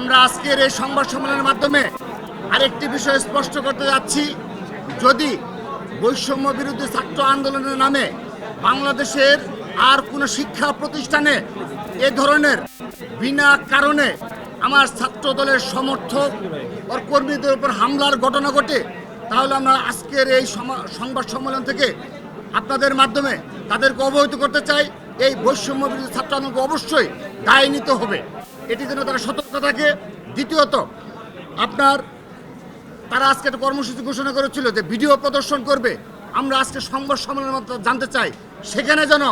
আমরা আজকের এই সংবাদ সম্মেলনের মাধ্যমে আরেকটি বিষয় স্পষ্ট করতে যাচ্ছি। যদি বৈষম্য বিরোধী ছাত্র আন্দোলনের নামে বাংলাদেশের আর কোনো শিক্ষা প্রতিষ্ঠানে এ ধরনের বিনা কারণে আমার ছাত্র দলের সমর্থক ও কর্মীদের উপর হামলার ঘটনা ঘটে, তাহলে আমরা আজকের এই সংবাদ সম্মেলন থেকে আপনাদের মাধ্যমে তাদেরকে অবহিত করতে চাই। এই বৈষম্য বিরোধী ছাত্র আন্দোলনকে অবশ্যই দায় নিতে হবে। এটি যেন তারা সতর্ক থাকে। দ্বিতীয়ত, আপনার, তারা আজকে একটা কর্মসূচি ঘোষণা করেছিল যে ভিডিও প্রদর্শন করবে। আমরা আজকে সংবাদ সম্মেলনের মাধ্যমে জানতে চাই, সেখানে যেন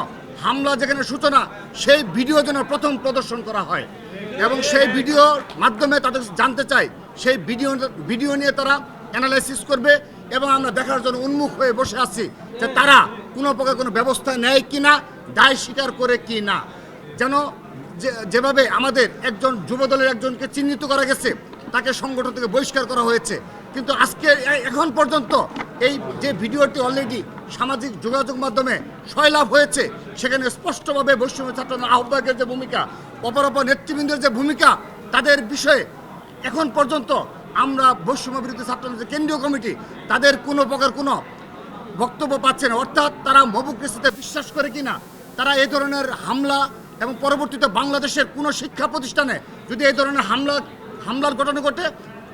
হামলা যেখানে সূচনা, সেই ভিডিও যেন প্রথম প্রদর্শন করা হয়। এবং সেই ভিডিওর মাধ্যমে তাদের জানতে চাই, সেই ভিডিও ভিডিও নিয়ে তারা অ্যানালাইসিস করবে এবং আমরা দেখার জন্য উন্মুখ হয়ে বসে আছি যে তারা কোনো প্রকার কোনো ব্যবস্থা নেয় কি না দায় স্বীকার করে কি না যেন যেভাবে আমাদের একজন যুবদলের একজনকে চিহ্নিত করা গেছে, তাকে সংগঠন থেকে বহিষ্কার করা হয়েছে। কিন্তু আজকে এখন পর্যন্ত এই যে ভিডিওটি অলরেডি সামাজিক যোগাযোগ মাধ্যমে সয়লাভ হয়েছে, সেখানে স্পষ্টভাবে বৈষম্য ছাত্র আহ্বায়কের যে ভূমিকা, অপরাপর নেতৃবৃন্দের যে ভূমিকা, তাদের বিষয়ে এখন পর্যন্ত আমরা বৈষম্য বিরোধী ছাত্র কেন্দ্রীয় কমিটি, তাদের কোনো প্রকার কোনো বক্তব্য পাচ্ছে না। অর্থাৎ তারা মবুক্রেসিতে বিশ্বাস করে কিনা, তারা এই ধরনের হামলা এবং পরবর্তীতে বাংলাদেশের কোনো শিক্ষা প্রতিষ্ঠানে যদি এই ধরনের হামলা, হামলার ঘটনা ঘটে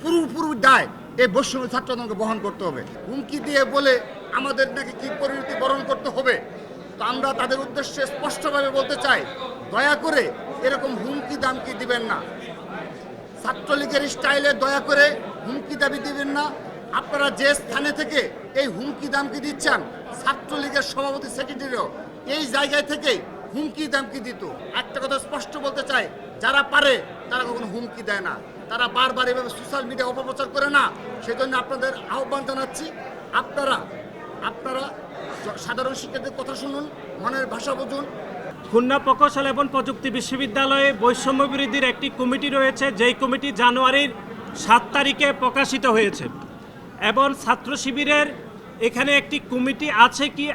পুরোপুরি দায় এই বৈষম্য ছাত্রদলকে বহন করতে হবে। হুমকি দিয়ে বলে আমাদের নাকি কি পরিণতি বরণ করতে হবে, তো আমরা তাদের উদ্দেশ্যে স্পষ্টভাবে বলতে চাই, দয়া করে এরকম হুমকি দামকি দিবেন না। ছাত্রলীগের স্টাইলে দয়া করে হুমকি দাবি দিবেন না। আপনারা যে স্থানে থেকে এই হুমকি দামকি দিচ্ছেন, ছাত্রলীগের সভাপতি, সেক্রেটারিও, এই জায়গায় থেকে হুমকি দামকি দিত। একটা কথা স্পষ্ট বলতে চাই, যারা পারে, তারা কখনো হুমকি দেয় না। তারা বারবার এভাবে সোশ্যাল মিডিয়া অপপ্রচার করে না। সেজন্য আপনাদের আহ্বান জানাচ্ছি, আপনারা আপনারা সাধারণ শিক্ষার্থীদের কথা শুনুন, মনের ভাষা বুঝুন। খুলনা প্রকৌশল এবং প্রযুক্তি বিশ্ববিদ্যালয়ে বৈষম্য বিরোধীর একটি কমিটি রয়েছে, যেই কমিটি জানুয়ারির সাত তারিখে প্রকাশিত হয়েছে। এবং ছাত্র শিবিরের এখানে একটি কমিটি আছে কি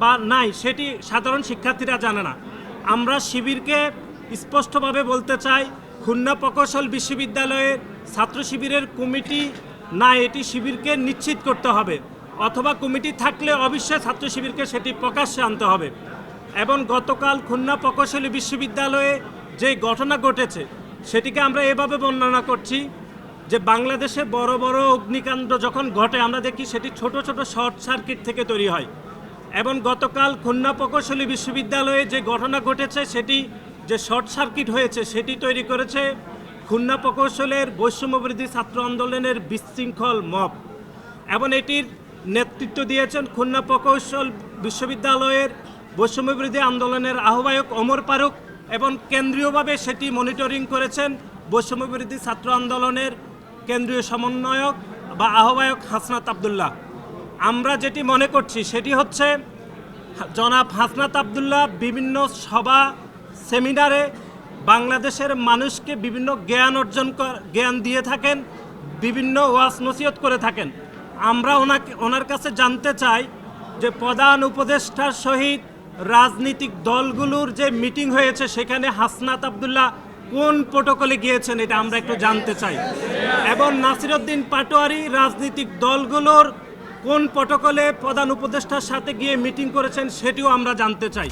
বা নাই সেটি সাধারণ শিক্ষার্থীরা জানে না। আমরা শিবিরকে স্পষ্টভাবে বলতে চাই, খুলনা প্রকৌশল বিশ্ববিদ্যালয়ের ছাত্র শিবিরের কমিটি না, এটি শিবিরকে নিশ্চিত করতে হবে। অথবা কমিটি থাকলে অবশ্যই ছাত্র শিবিরকে সেটি প্রকাশ্যে আনতে হবে। এবং গতকাল খুলনা প্রকৌশলী বিশ্ববিদ্যালয়ে যে ঘটনা ঘটেছে, সেটিকে আমরা এভাবে বর্ণনা করছি যে বাংলাদেশে বড় বড় অগ্নিকাণ্ড যখন ঘটে, আমরা দেখি সেটি ছোট ছোট শর্ট সার্কিট থেকে তৈরি হয়। এবং গতকাল খুলনা প্রকৌশলী বিশ্ববিদ্যালয়ে যে ঘটনা ঘটেছে, সেটি যে শর্ট সার্কিট হয়েছে, সেটি তৈরি করেছে খুলনা প্রকৌশলের বৈষম্যবৃদ্ধি ছাত্র আন্দোলনের বিশৃঙ্খল মব। এবং এটির নেতৃত্ব দিয়েছেন খুলনা প্রকৌশল বিশ্ববিদ্যালয়ের বৈষম্যবিরোধী আন্দোলনের আহ্বায়ক অমর পারুক এবং কেন্দ্রীয়ভাবে সেটি মনিটরিং করেছেন বৈষম্যবিরোধী ছাত্র আন্দোলনের কেন্দ্রীয় সমন্বয়ক বা আহ্বায়ক হাসনাত আবদুল্লাহ। আমরা যেটি মনে করছি সেটি হচ্ছে, জনাব হাসনাত আবদুল্লাহ বিভিন্ন সভা, সেমিনারে বাংলাদেশের মানুষকে বিভিন্ন জ্ঞান অর্জন জ্ঞান দিয়ে থাকেন, বিভিন্ন ওয়াজ নসিহত করে থাকেন। আমরা ওনাকে, ওনার কাছে জানতে চাই যে প্রধান উপদেষ্টার সহিত রাজনৈতিক দলগুলোর যে মিটিং হয়েছে, সেখানে হাসনাত আবদুল্লাহ কোন প্রোটোকলে গিয়েছেন এটা আমরা একটু জানতে চাই। এবং নাসিরুদ্দিন পাটোয়ারি রাজনৈতিক দলগুলোর কোন প্রটোকলে প্রধান উপদেষ্টার সাথে গিয়ে মিটিং করেছেন সেটিও আমরা জানতে চাই।